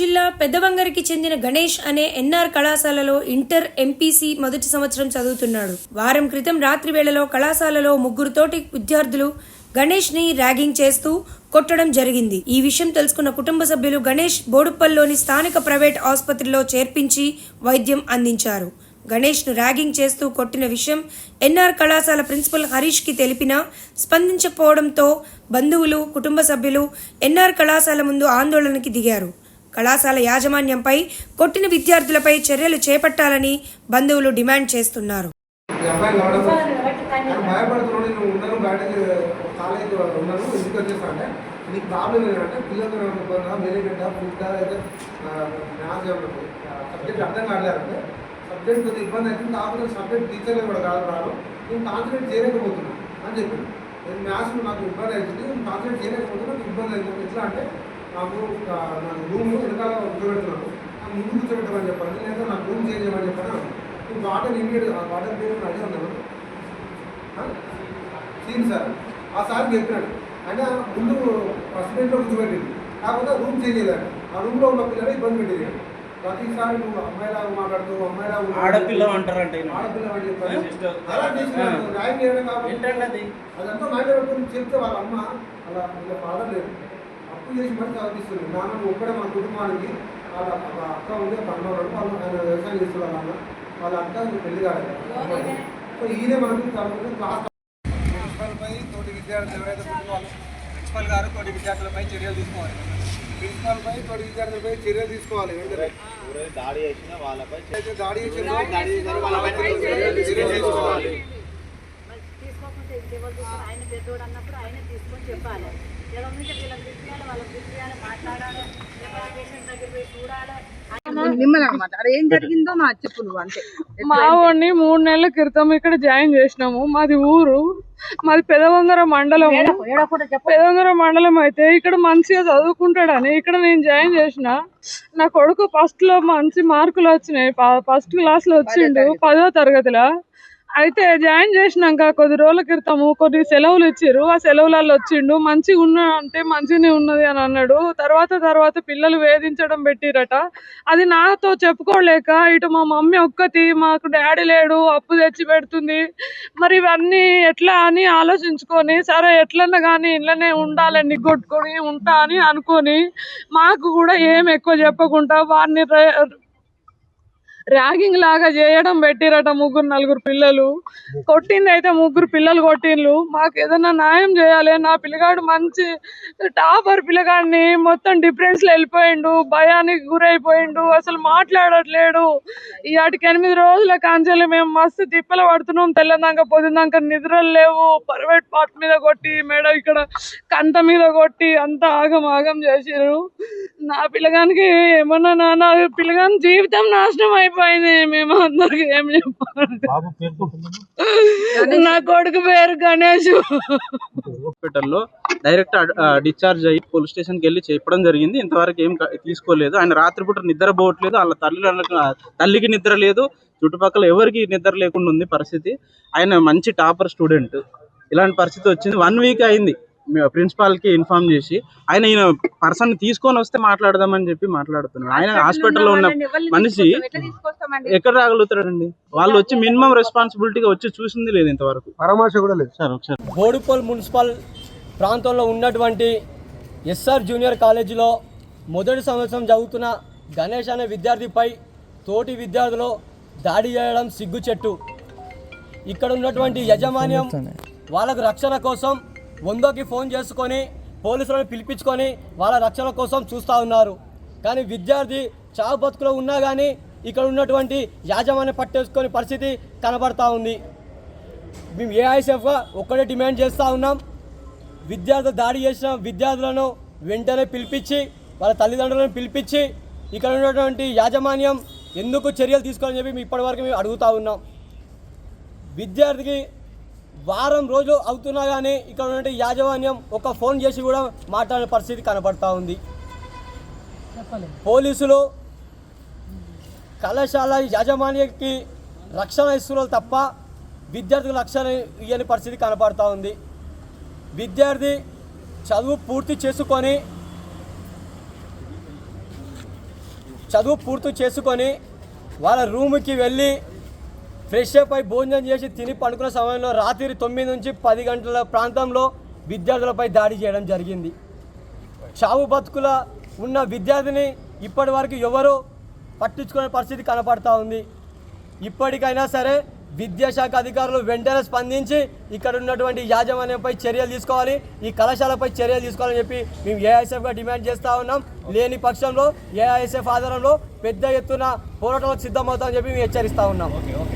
జిల్లా పెద్దవంగరికి చెందిన గణేష్ అనే ఎన్ఆర్ కళాశాలలో ఇంటర్ ఎంపీసీ మొదటి సంవత్సరం చదువుతున్నాడు. వారం క్రితం రాత్రి వేళలో కళాశాలలో ముగ్గురుతోటి విద్యార్థులు గణేష్ని ర్యాగింగ్ చేస్తూ కొట్టడం జరిగింది. ఈ విషయం తెలుసుకున్న కుటుంబ సభ్యులు గణేష్ బోడుప్పల్లోని స్థానిక ప్రైవేట్ ఆసుపత్రిలో చేర్పించి వైద్యం అందించారు. గణేష్ను ర్యాగింగ్ చేస్తూ కొట్టిన విషయం ఎన్ఆర్ కళాశాల ప్రిన్సిపల్ హరీష్కి తెలిపినా స్పందించకపోవడంతో బంధువులు కుటుంబ సభ్యులు ఎన్ఆర్ కళాశాల ముందు ఆందోళనకి దిగారు. కళాశాల యాజమాన్యంపై కొట్టిన విద్యార్థులపై చర్యలు చేపట్టాలని బంధువులు డిమాండ్ చేస్తున్నారు. నీకు ప్రాబ్లం ఏంటంటే పిల్లలు ఇబ్బందా మేనేజ్మెంట్ ఫుడ్ అయితే సబ్జెక్ట్ అర్థం కావట్లేదంటే సబ్జెక్ట్ కొద్దిగా ఇబ్బంది అవుతుంది కాకపోతే సబ్జెక్ట్ టీచర్లు కూడా కాదు రాదు నేను కాన్సన్ట్రేట్ చేయలేకపోతున్నాను అని చెప్పి నేను మ్యాథ్స్ నాకు ఇబ్బంది అవుతుంది నేను కాన్సన్ట్రేట్ చేయలేకపోతున్నా నాకు ఇబ్బంది అవుతుంది ఎట్లా అంటే నాకు ఆ, నాకు రూమ్ వెనకాల కూర్చోబెడుతున్నాను నాకు ముందు కూర్చోబెట్టమని చెప్పండి లేదా నాకు రూమ్ చేంజ్ చేయమని చెప్పాను నేను వాటర్ ఇమీడియట్ వాటర్ పేరు అడిగి ఉన్నాను సీన్ సార్. ఆ సార్కి చెప్పినాడు. ఆయన ముందు ఫస్ట్ బెంచ్లో కూర్చోబెట్టింది. కాకపోతే రూమ్ చేంజ్ చేయలేదు. ఆ రూమ్లో ఉన్న పిల్లలు ఇబ్బంది పెట్టేది ప్రతిసారి నువ్వు అమ్మాయిలాగా మాట్లాడుతూ అమ్మాయిలాగా. ఆడపిల్ల అంటారంట. ఆడపిల్ల అని చెప్పాను Sister. అలా చేసినాడు. ఆ. న్యాయం చేయడం కాబట్టి అదంతా పెట్టుకుని చెప్తే వాళ్ళ అమ్మ అలా ఇలా ఫాదర్ లేదు. అప్పు చేసి మరి చదివిస్తుంది నాన్న ఒక్కడే మన కుటుంబానికి వాళ్ళ అక్క ఉంది ఉన్నాడు వాళ్ళు ఆయన వ్యవసాయం చేస్తున్నారు వాళ్ళ అన్న వాళ్ళ అక్క పెళ్ళి కాలేదు. సో ఈయనే మనకి చదువుతుంది క్లాస్ ప్రిన్సిపల్పై తోటి విద్యార్థులు ఎవరైతే కుటుంబాలు ప్రిన్సిపల్ గారు తోటి విద్యార్థులపై చర్యలు తీసుకోవాలి. ప్రిన్సిపల్పై తోటి విద్యార్థులపై చర్యలు తీసుకోవాలి. వెంటనే దాడి చేసినా వాళ్ళపై అయితే దాడి చేశారో వాళ్ళపై చర్యలు తీసుకోవాలి. తీసుకోకపోతే ఆయన పెద్దోడు అన్నప్పుడు ఆయన తీసుకొని చెప్పాలి. మా వాడిని మూడు నెలల క్రితం ఇక్కడ జాయిన్ చేసినాము. మాది ఊరు. మాది పెదవంగర మండలం. పెదవంగర మండలం అయితే ఇక్కడ మంచిగా చదువుకుంటాడని ఇక్కడ నేను జాయిన్ చేసిన. నా కొడుకు ఫస్ట్లో మంచి మార్కులు వచ్చినాయి. ఫస్ట్ క్లాస్లో వచ్చిండు పదో తరగతిలో. అయితే జాయిన్ చేసినాక కొద్ది రోజుల క్రితము కొన్ని సెలవులు ఇచ్చారు ఆ సెలవులలో వచ్చిండు. మంచిగా ఉన్నా అంటే మంచిగానే ఉన్నది అని అన్నాడు. తర్వాత తర్వాత పిల్లలు వేధించడం పెట్టిరట. అది నాతో చెప్పుకోలేక ఇటు మా మమ్మీ ఒక్కతి మాకు డాడీ లేడు అప్పు తెచ్చి పెడుతుంది. మరి ఇవన్నీ ఎట్లా అని ఆలోచించుకొని సరే ఎట్లన్నా కానీ ఇళ్ళనే ఉండాలని కొట్టుకొని ఉంటా అని అనుకొని మాకు కూడా ఏం ఎక్కువ చెప్పకుండా వారిని ర్యాగింగ్ లాగా చేయడం పెట్టిరట ముగ్గురు నలుగురు పిల్లలు. కొట్టింది అయితే ముగ్గురు పిల్లలు కొట్టిండ్రు మాకు ఏదైనా న్యాయం చేయాలి నా పిల్లగాడు మంచి టాపర్ పిల్లగాడిని మొత్తం డిఫరెన్స్లో వెళ్ళిపోయిండు భయానికి గురైపోయిండు అసలు మాట్లాడట్లేడు. ఈ ఆటికి ఎనిమిది రోజుల కాంచెలు మేము మస్తు తిప్పలు పడుతున్నాం తెల్లదాక పొద్దుదాక నిద్రలు లేవు. ప్రైవేట్ పార్ట్ మీద కొట్టి మేడం ఇక్కడ కంట మీద కొట్టి అంతా ఆగం ఆగం చేసిరు నా పిల్లగానికి ఏమన్నా నా పిల్లగాని జీవితం నాశనం అయిపోయింది మేము అందరికి ఏం చెప్పాలి? నా కొడుకు పేరు గణేష్. హాస్పిటల్లో డైరెక్ట్ డిశ్చార్జ్ అయ్యి పోలీస్ స్టేషన్కి వెళ్ళి చెప్పడం జరిగింది. ఇంతవరకు ఏం తీసుకోలేదు. ఆయన రాత్రిపూట నిద్ర పోవట్లేదు. వాళ్ళ తల్లి తల్లికి నిద్ర లేదు. చుట్టుపక్కల ఎవరికి నిద్ర లేకుండా ఉంది పరిస్థితి. ఆయన మంచి టాపర్ స్టూడెంట్. ఇలాంటి పరిస్థితి వచ్చింది. వన్ వీక్ అయింది. ప్రిన్సిపాల్కి ఇన్ఫార్మ్ చేసి ఆయన ఈయన పర్సన్ తీసుకొని వస్తే మాట్లాడదామని చెప్పి మాట్లాడుతున్నాడు. ఆయన హాస్పిటల్లో ఉన్న మనిషి ఎక్కడ రాగలుగుతాడండి? వాళ్ళు వచ్చి మినిమం రెస్పాన్సిబిలిటీగా వచ్చి చూసింది లేదు ఇంతవరకు. పరామర్శ కూడా లేదు. సార్ ఒకసారి. బోడుపల్ మున్సిపల్ ప్రాంతంలో ఉన్నటువంటి ఎస్ఆర్ జూనియర్ కాలేజీలో మొదటి సంవత్సరం చదువుతున్న గణేష్ అనే విద్యార్థిపై తోటి విద్యార్థులు దాడి చేయడం సిగ్గుచెట్టు. ఇక్కడ ఉన్నటువంటి యజమాన్యం వాళ్ళకు రక్షణ కోసం వందోకి ఫోన్ చేసుకొని పోలీసులను పిలిపించుకొని వాళ్ళ రక్షణ కోసం చూస్తూ ఉన్నారు. కానీ విద్యార్థి చావు బతుకులో ఉన్నా కానీ ఇక్కడ ఉన్నటువంటి యాజమాన్యం పట్టేసుకునే పరిస్థితి కనబడతా ఉంది. మేము ఏఐసీఎఫ్గా ఒక్కడే డిమాండ్ చేస్తూ ఉన్నాం. విద్యార్థులు దాడి చేసిన విద్యార్థులను వెంటనే పిలిపించి వాళ్ళ తల్లిదండ్రులను పిలిపించి ఇక్కడ ఉన్నటువంటి యాజమాన్యం ఎందుకు చర్యలు తీసుకోవాలని చెప్పి మేము ఇప్పటివరకు మేము అడుగుతూ ఉన్నాం. విద్యార్థికి వారం రోజులు అవుతున్నా కానీ ఇక్కడ ఉన్నటువంటి యాజమాన్యం ఒక ఫోన్ చేసి కూడా మాట్లాడే పరిస్థితి కనబడతా ఉంది. పోలీసులు కళాశాల యాజమాన్యానికి రక్షణ ఇస్తున్నారు తప్ప విద్యార్థులకు రక్షణ ఇవ్వని పరిస్థితి కనపడతా ఉంది. విద్యార్థి చదువు పూర్తి చేసుకొని చదువు పూర్తి చేసుకొని వాళ్ళ రూమ్కి వెళ్ళి ఫ్రెష్ అప్ అయి భోజనం చేసి తిని పడుకున్న సమయంలో రాత్రి తొమ్మిది నుంచి పది గంటల ప్రాంతంలో విద్యార్థులపై దాడి చేయడం జరిగింది. చావు బతుకుల ఉన్న విద్యార్థిని ఇప్పటి వరకు ఎవరు పట్టించుకునే పరిస్థితి కనపడతా ఉంది. ఇప్పటికైనా సరే విద్యాశాఖ అధికారులు వెంటనే స్పందించి ఇక్కడ ఉన్నటువంటి యాజమాన్యంపై చర్యలు తీసుకోవాలి ఈ కళాశాలపై చర్యలు తీసుకోవాలని చెప్పి మేము ఏఐఎస్ఎఫ్గా డిమాండ్ చేస్తూ ఉన్నాం. లేని పక్షంలో ఏఐఎస్ఎఫ్ ఆధారంలో పెద్ద ఎత్తున పోరాటాలకు సిద్ధమవుతామని చెప్పి మేము హెచ్చరిస్తూ ఉన్నాం.